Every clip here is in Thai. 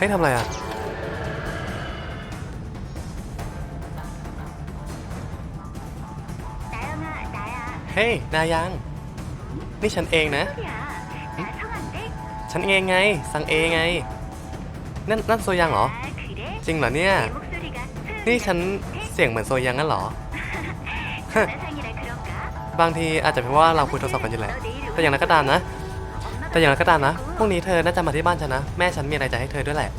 ให้ทำอะไรอะ เฮ้ย นายัง นี่ฉันเองนะ ฉันเองไง สังเอไง นั่นนั่นโซยังเหรอ จริงเหรอเนี่ย นี่ฉันเสียงเหมือนโซยังงั้นเหรอบางทีอาจจะเป็นเพราะว่าเราคุยโทรศัพท์กันอยู่แหละแต่อย่างไรก็ตามนะ แต่อย่างไรก็ตามนะ พรุ่งนี้เธอน่าจะมาที่บ้านฉันนะ แม่ฉันมีอะไรจะให้เธอด้วยแหละ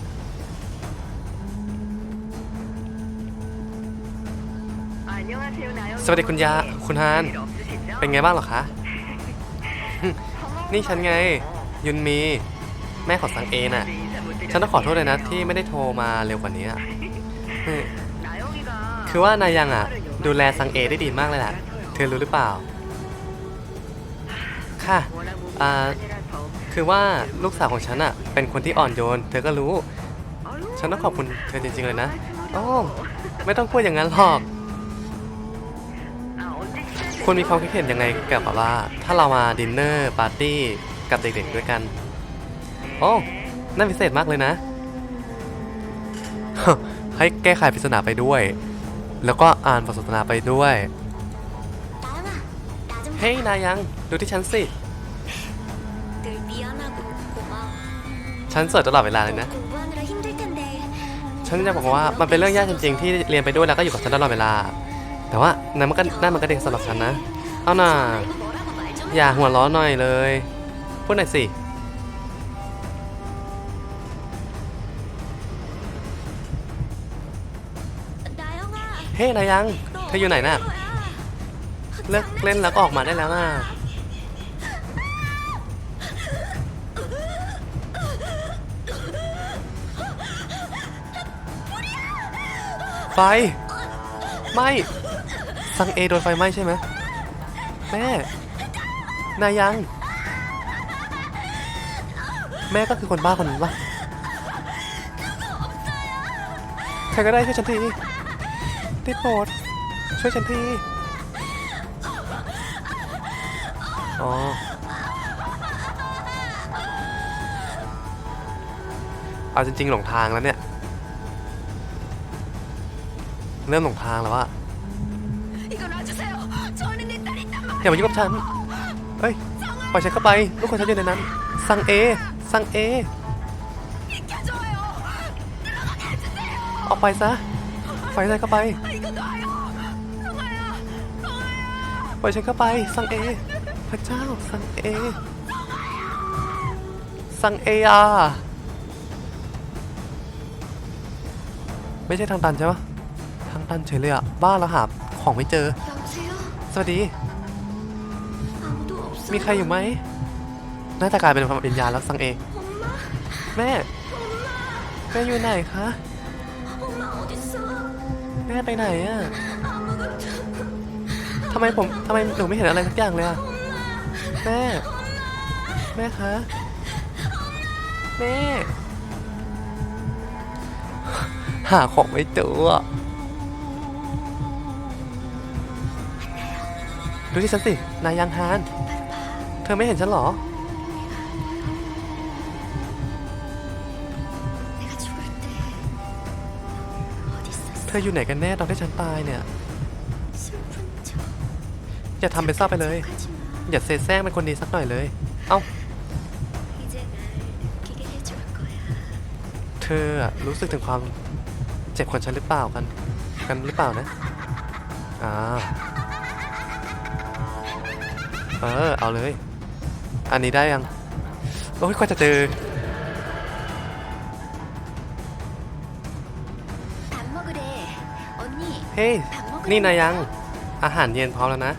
สวัสดีคุณยา คุณฮาน เป็นไงบ้างหรอคะ นี่ฉันไง ยุนมี แม่ของสังเอน่ะ ฉันต้องขอโทษเลยนะที่ไม่ได้โทรมาเร็วกว่านี้อะคือว่านายยังอะ ดูแลสังเอได้ดีมากเลยแหละ เธอรู้หรือเปล่า ค่ะอ่าคือว่าลูกสาวของฉันอะเป็นคนที่อ่อนโยน เธอก็รู้ ฉันต้องขอบคุณเธอจริงๆเลยนะ โอ้ไม่ต้องพูดอย่างนั้นหรอก คุณมีความคิดเห็นยังไงเกี่ยวกับว่า ถ้าเรามาดินเนอร์ปาร์ตี้กับเด็กๆด้วยกัน โอ้น่าพิเศษมากเลยนะ ให้แก้ไขปริศนาไปด้วย แล้วก็อ่านบทสนทนาไปด้วย เฮ้ยนายัง ดูที่ฉันสิ ฉันสวยตลอดเวลาเลยนะ ฉันจะบอกว่ามันเป็นเรื่องยากจริงๆ ที่เรียนไปด้วยแล้วก็อยู่กับฉันตลอดเวลา แต่ว่านั่นมันก็นั่นมันก็เด็กสำหรับฉันนะ เอาน่าอย่าหัวร้อนหน่อยเลย พูดหน่อยสิเฮ้ยนายัง เธออยู่ไหนน่ะ เลิกเล่นแล้วก็ออกมาได้แล้วนะไฟไม่สังเอโดนไฟไหม้ใช่ไหมแม่นายัง แม่ก็คือคนบ้าคนนึงปะใครก็ได้ช่วยฉันทีได้โปรดช่วยฉันที อ๋อเอาจริงๆหลงทางแล้วเนี่ย เริ่มหลงทางแล้วอะอย่ามายุ่งกับฉัน เฮ้ย ปล่อยฉันเข้าไป ลูกคนฉันอยู่ในนั้น สั่งเอ สั่งเอ ออกไปซะปล่อยฉันเข้าไป ปล่อยฉันเข้าไป สั่งเอ พระเจ้าสังเอ สังเออะไม่ใช่ทางตันใช่ปะทางตันเฉยเลยอะบ้าแล้วหาของไม่เจอ สวัสดี มีใครอยู่ไหมน่าจะกลายเป็นความวิญญาณแล้วสังเอ แม่ แม่อยู่ไหนคะ แม่ไปไหนอะทำไมผมทำไมหนูไม่เห็นอะไรสักอย่างเลยอะ แม่ แม่คะ แม่ หาของไม่เจอดูที่ฉันสิ นายยังฮาน เธอไม่เห็นฉันหรอ เธออยู่ไหนกันแน่ตอนที่ฉันตายเนี่ย อย่าทำเป็นเศร้าไปเลย อย่าเซแซงเป็นคนดีสักหน่อยเลย เอ้า เธออะรู้สึกถึงความเจ็บของฉันหรือเปล่ากัน กันหรือเปล่านะ อ่า เออ เอาเลย อันนี้ได้ยัง โอ้ยกว่าจะเจอ เฮ้ย นี่นายัง อาหารเย็นพร้อมแล้วนะ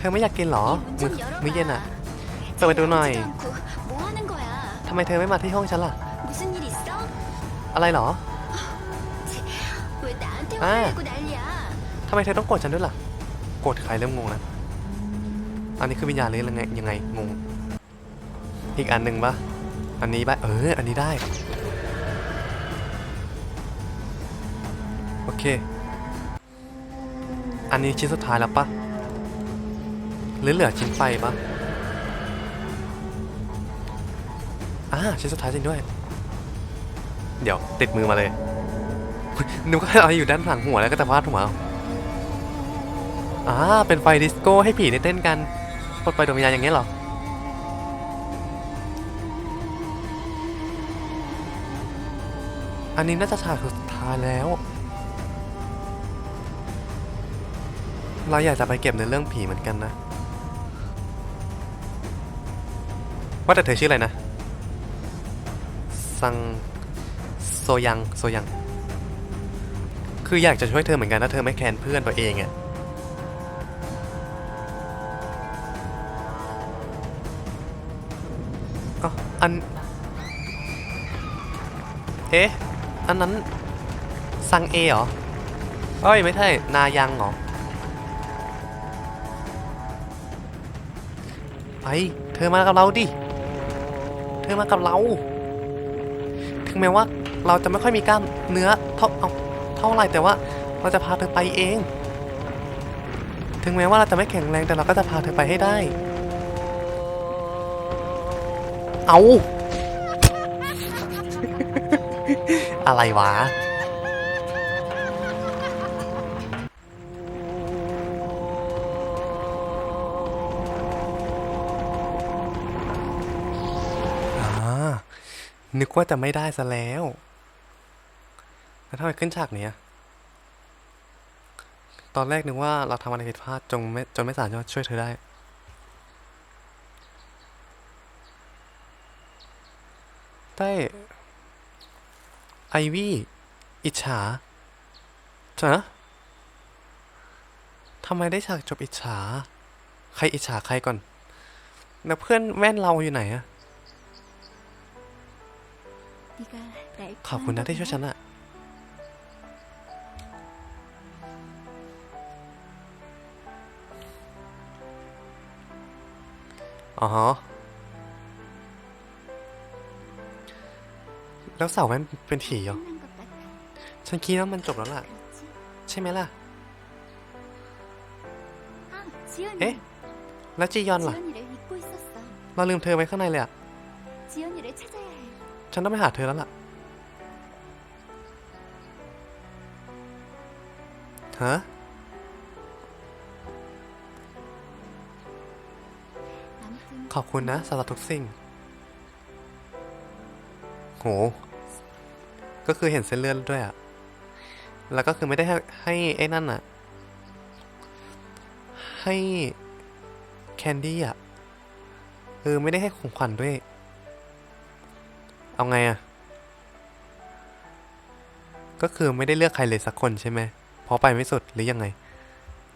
เธอไม่อยากกินเหรอมื้อมื้อเย็นอะเปิดประตูหน่อยทำไมเธอไม่มาที่ห้องฉันล่ะ อะไรเหรออ่าทำไมเธอต้องโกรธฉันด้วยล่ะ โกรธใครเริ่มงงแล้วอันนี้คือวิญญาณหรือยังไงยังไงงง อีกอันหนึ่งปะอันนี้ปะเออ อันนี้ได้ โอเค อันนี้ชิ้นสุดท้ายแล้วปะ หรือเหลือชิ้นไปปะอ่าชิ้นสุดท้ายจริงด้วย เดี๋ยวติดมือมาเลยนึกว่าเอาอยู่ด้านหลังหัวแล้วก็จะพาดหัวเอาอ่าเป็นไฟดิสโก้ให้ผีได้เต้นกันปลดปดวงวิญญาณอย่างเงี้ยหรออันนี้น่าจะฉากสุดท้ายแล้ว เราอยากจะไปเก็บในเรื่องผีเหมือนกันนะ ว่าแต่เธอชื่ออะไรนะ ซัง โซยัง โซยัง คืออยากจะช่วยเธอเหมือนกันถ้าเธอไม่แคนเพื่อนตัวเองอะอ๋ออัน เอ๊ะ อันนั้น ซังเอเหรอ เอ้ย ไม่ใช่ นายังเหรอไปเธอมากับเราดิ เธอมากับเรา ถึงแม้ว่าเราจะไม่ค่อยมีกล้ามเนื้อเท่าเอาเท่าไรแต่ว่าเราจะพาเธอไปเอง ถึงแม้ว่าเราจะไม่แข็งแรงแต่เราก็จะพาเธอไปให้ได้ เอา อะไรวะ นึกว่าจะไม่ได้ซะแล้ว แล้วทำไมขึ้นฉากเนี้ย ตอนแรกนึกว่าเราทำอะไรผิดพลาดจนไม่จนไม่สามารถช่วยเธอได้ ได้ไอวี่อิจฉาเจอทำไมได้ฉากจบอิจฉา ใครอิจฉาใครก่อน แล้วเพื่อนแว่นเราอยู่ไหนอะ ขอบคุณนะที่ช่วยฉันอะอ๋อฮะแล้วเสาแว่นเป็นผีเหรอ ฉันคิดว่ามันจบแล้วล่ะ ใช่ไหมล่ะ เอ๊ะ แล้วจียอนล่ะ เราลืมเธอไว้ข้างในเลยอะ ฉันต้องไปหาเธอแล้วล่ะ ฮะ ขอบคุณนะสำหรับทุกสิ่ง โห ก็คือเห็นเส้นเลือดด้วยอะแล้วก็คือไม่ได้ให้ให้ไอ้นั่นอะให้แคนดี้อะเออไม่ได้ให้ของขวัญด้วย เอาไงอะก็คือไม่ได้เลือกใครเลยสักคนใช่ไหมเพราะไปไม่สุดหรือยังไง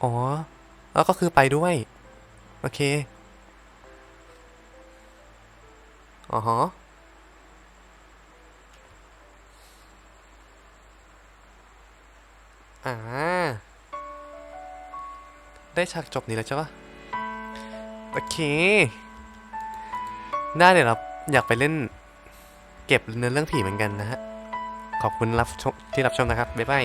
อ๋อ แล้วก็คือไปด้วย โอเค อ๋อฮะอ่า ได้ฉากจบนี้แล้วใช่ปะโอเค ได้เดี๋ยวเราอยากไปเล่น เก็บเนื้อเรื่องผีเหมือนกันนะฮะ ขอบคุณรับชมที่รับชมนะครับ บ๊ายบาย